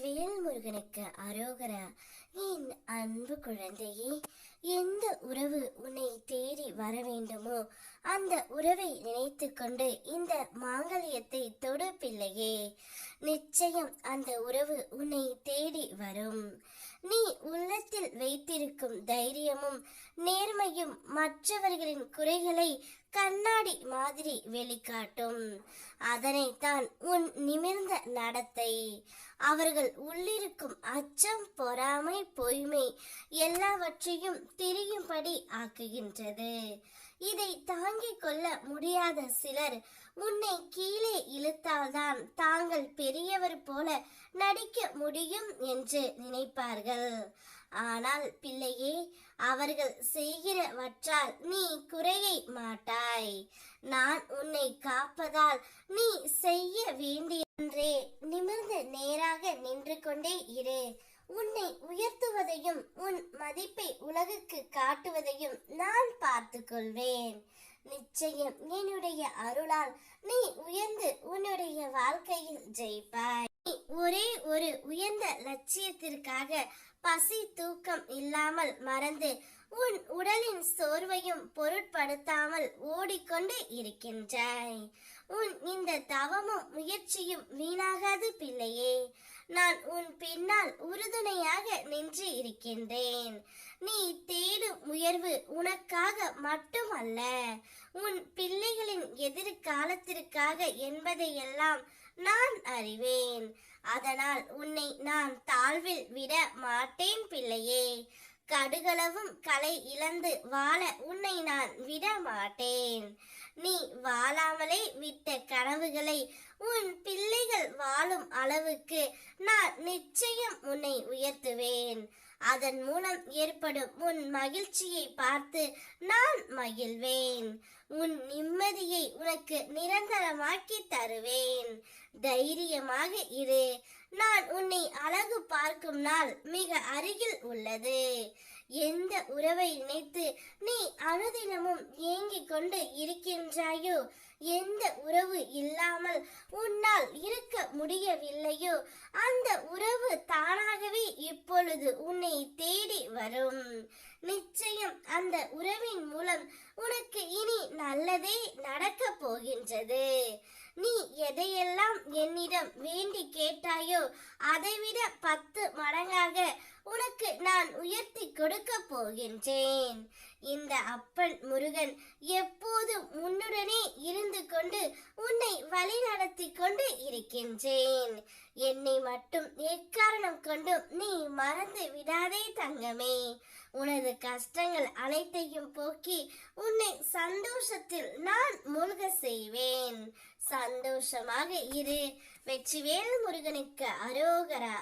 வெற்றிவேல் முருகனுக்கு அரோகரா என் அன்பு குழந்தையே எந்த உறவு உன்னை தேடி வர வேண்டுமோ அந்த உறவை நினைத்து கொண்டு இந்த மாங்கல்யத்தை தொடு பிள்ளையே. நிச்சயம் அந்த உறவு உன்னை தேடி வரும். நீ உள்ளத்தில் வைத்திருக்கும் தைரியமும் நேர்மையும் மற்றவர்களின் குறைகளை கண்ணாடி மாதிரி வெளிக்காட்டும். அதனைத்தான் உன் நிமிர்ந்த நடத்தை. அவர்கள் உள்ளிருக்கும் அச்சம் பொறாமை பொய்மை எல்லாவற்றையும் திரியும்படி ஆக்குகின்றது. இதை தாங்கிக் கொள்ள முடியாத சிலர் முன்னை கீழே இழுத்தால்தான் தாங்கள் பெரியவர் போல நடிக்க முடியும் என்று நினைப்பார்கள். ஆனால் பிள்ளையே அவர்கள் செய்கிறவற்றால் நீ குறையை மாட்டாய். நான் உன்னை காப்பதால் நீ செய்ய வேண்டியன்றே நிமிர்ந்து நேராக நின்று கொண்டே இரு. உன்னை உயர்த்துவதையும் உன் மதிப்பை உலகுக்கு காட்டுவதையும் நான் பார்த்து கொள்வேன் நிச்சயம் என்னுடைய அருளால் நீ உயர்ந்து உன்னுடைய வாழ்க்கையில் ஜெயிப்பாய். நீ ஒரே ஒரு உயர்ந்த லட்சியத்திற்காக பசி தூக்கம் இல்லாமல் மறந்து உன் உடலின் சோர்வையும் பொருட்படுத்தாமல் ஓடிக்கொண்டு இருக்கின்றாய். உன் இந்த தவமும் முயற்சியும் வீணாகாது பிள்ளையே. நான் உன் பின்னால் உறுதுணையாக நின்று இருக்கின்றேன். நீ தேடும் உயர்வு உனக்காக மட்டுமல்ல உன் பிள்ளைகளின் எதிர்காலத்திற்காக என்பதையெல்லாம் நான் அறிவேன். அதனால் உன்னை நான் தாழ்வில் விட மாட்டேன் பிள்ளையே. கடுகளவும் கலை இழந்து வாழ உன்னை நான் விட மாட்டேன். நீ வாழாமலே விட்ட கனவுகளை உன் பிள்ளைகள் வாழும் அளவுக்கு நான் நிச்சயம் உன்னை உயர்த்துவேன். அதன் மூலம் ஏற்படும் உன் மகிழ்ச்சியை பார்த்து நான் மகிழ்வேன். உன் நிம்மதியை உனக்கு நிரந்தரமாக்கி தருவேன். தைரியமாக இரு. நான் உன்னை அழகு பார்க்கும் நாள் மிக அருகில் உள்ளது. எந்த உறவை நினைத்து நீ அனுதினமும் ஏங்கிக் கொண்டு இருக்கின்றாயோ? எந்த உறவு இல்லாமல் உன்னால் இருக்க முடியவில்லையோ? அந்த உறவு தானாகவே இப்பொழுது உன்னை தேடி வரும். நிச்சயம் அந்த உறவின் மூலம் உனக்கு இனி நல்லதே நடக்கப் போகின்றது. நீ எதையெல்லாம் என்னிடம் வேண்டி கேட்டாயோ அதைவிட பத்து மடங்காக உனக்கு நான் உயர்த்தி கொடுக்க போகின்றேன். இந்த அப்பன் முருகன் எப்போதும் உன்னுடனே இருந்து கொண்டு உன்னை வழி நடத்தி கொண்டு இருக்கின்றேன். என்னை மட்டும் எக்காரணம் கொண்டும் நீ மறந்து விடாதே தங்கமே. உனது கஷ்டங்கள் அனைத்தையும் போக்கி உன்னை சந்தோஷத்தில் நான் மூழ்க செய்வேன். சந்தோஷமாக இரு. வெற்றிவேல் முருகனுக்கு அரோகரா.